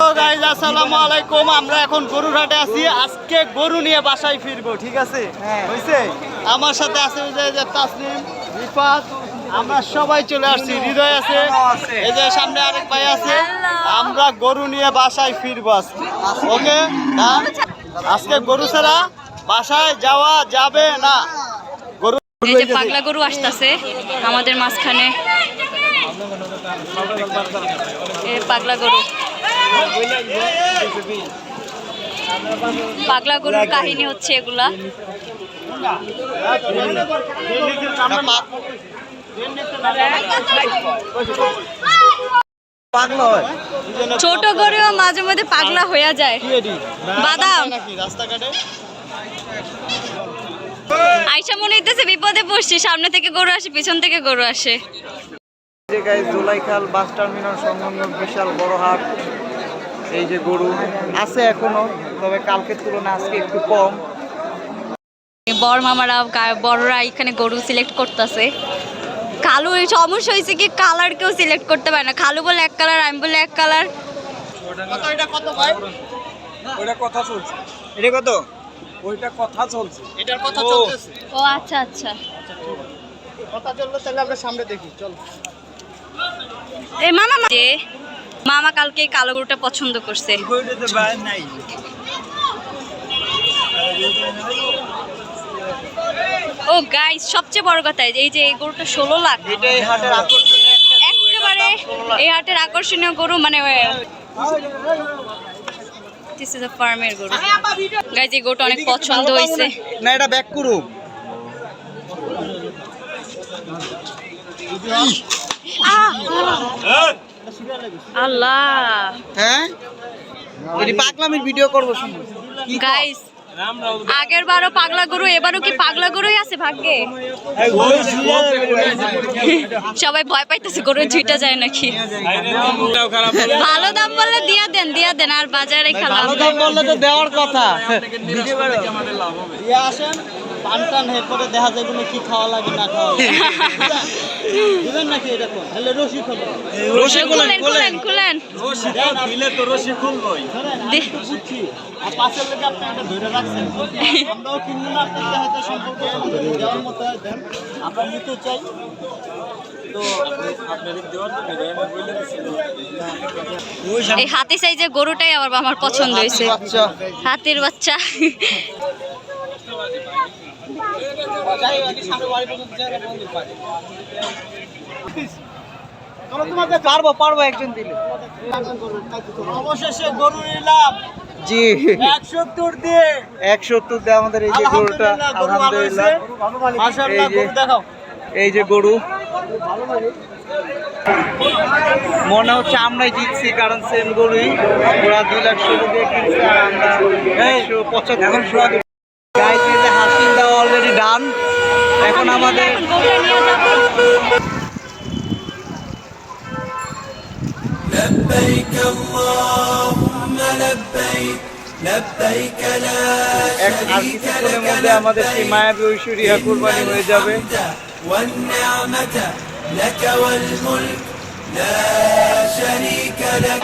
Guys আসসালামু আলাইকুম। আমরা এখন গরুর আছি। আজকে গরু নিয়ে বাসায় ফিরবো ঠিক আছে? হয়েছে আমার সাথে আছে ওই যে- যে তাসনিম রিফাত। আমরা সবাই চলে আসছি। হৃদয় আছে। এই যে সামনে আরেক ভাই আছে। আমরা গরু নিয়ে বাসায় ফিরবো আজকে। ওকে? আজকে গরু ছাড়া বাসায় যাওয়া যাবে না। গরু এই পাগলা গরু আসতেছে আমাদের মাঝখানে। পাগলা গরু। পাগলা গরুর কাহিনী হচ্ছে এগুলা। ছোট গরুও মাঝে মধ্যে পাগলা হয়ে যায়। বাদাম। আইসা মনে হইতেছে বিপদে পড়ছি, সামনে থেকে গরু আসে, পিছন থেকে গরু আসে। জুলাইখাল বাস টার্মিনাল সংলগ্ন বিশাল বড় হাট। এই যে গরু আছে এখনও তবে কালকের তুলনায় আজকে একটু কম। বড় মামারা বড়রা এখানে গরু সিলেক্ট করতেছে। কালো এই সমস্যা হয়েছে কি কালার কেউ সিলেক্ট করতে পারে না। খালু বলে এক কালার আমি বলে এক কালার কত এটা কত ভাই? ওইটা কথা চলছে। এটা কত? ওইটা কথা চলছে। এটার কথা চলতেছে। ও আচ্ছা আচ্ছা। কথা চললে তাহলে আমরা সামনে দেখি চল। এই মামা যে মামা কালকে এই কালো গরুটা পছন্দ করছে। ওইটাতে বাইর নাই ও গাইস সবচেয়ে বড় কথা এই যে এই গরুটা ষোলো লাখ। এটা এই হাটের আকর্ষণীয় একটা গরু, একেবারে দাম 16 লাখ। এই হাটের আকর্ষণীয় গরু মানে দিস ইজ আ ফার্মের গরু। গাইস এই গরুটা অনেক পছন্দ হয়েছে। না এটা ব্যাক করু। আল্লাহ। হ্যাঁ? এটি পাগলামির ভিডিও করব শুনুন গাইস আগের বারও পাগলা গরু এবারও কি পাগলা গরুই আছে ভাগ্যে? সবাই ভয় পাইতেছে গরু ঝুইটা যায় নাকি? ভালো দাম বললে দিয়া দেন দিয়া দেন আর বাজারে খেলা ভালো দাম বললে তো দেওয়ার কথা। ইয়ে আসেন। পান টান হে করে দেখা যায় কোনো কি খাওয়া লাগে না খাওয়া দিবেন নাকি এরকম তাহলে রসি খুলেন খুলেন খুলেন। দিলে তো রশি খুলবই। বুঝছি আর পাশের লোকে আপনি একটা ধরে রাখছেন। আমরাও কিনবো না আপনাদের হয়তো সম্পর্ক দেওয়ার মতো দেন। আমরা নিতে চাই। এই হাতি সাইজের গরুটাই আমার আমার পছন্দ হয়েছে। আচ্ছা হাতির বাচ্চা। পারব পারব একজন দিলে। অবশেষে গরু নিলাম জি। একসত্তর দিয়ে। একসত্তর দিয়ে আমাদের এই যে গরুটা আলহামদুলিল্লাহ এই যে- গরু মনে হচ্ছে আমরাই জিতছি কারণ সেম গরুই। ওরা দুই লাখ ষোলো দিয়ে কিনছে আর আমরা পঁচাত্তর হাসিল দেওয়া অলরেডি ডান এখন আমাদের এখন গরুটা নিয়ে যাবো لبيك اللهم لبيك لبيك لا এক আর কিছুক্ষণের মধ্যে আমাদের সেই মায়াবী ঐশ্বরিয়া কুরবানি হয়ে যাবে والنعمة لك والملك لا شريك لك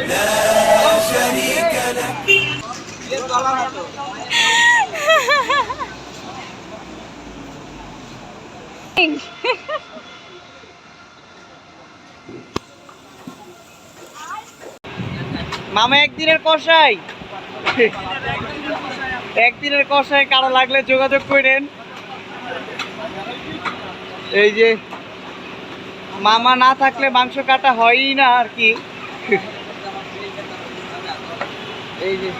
মামা, একদিনের কষাই। একদিনের কষাই কারও লাগলে যোগাযোগ করেন এই যে মামা না থাকলে মাংস কাটা হয়ই না আর কি। এই যে।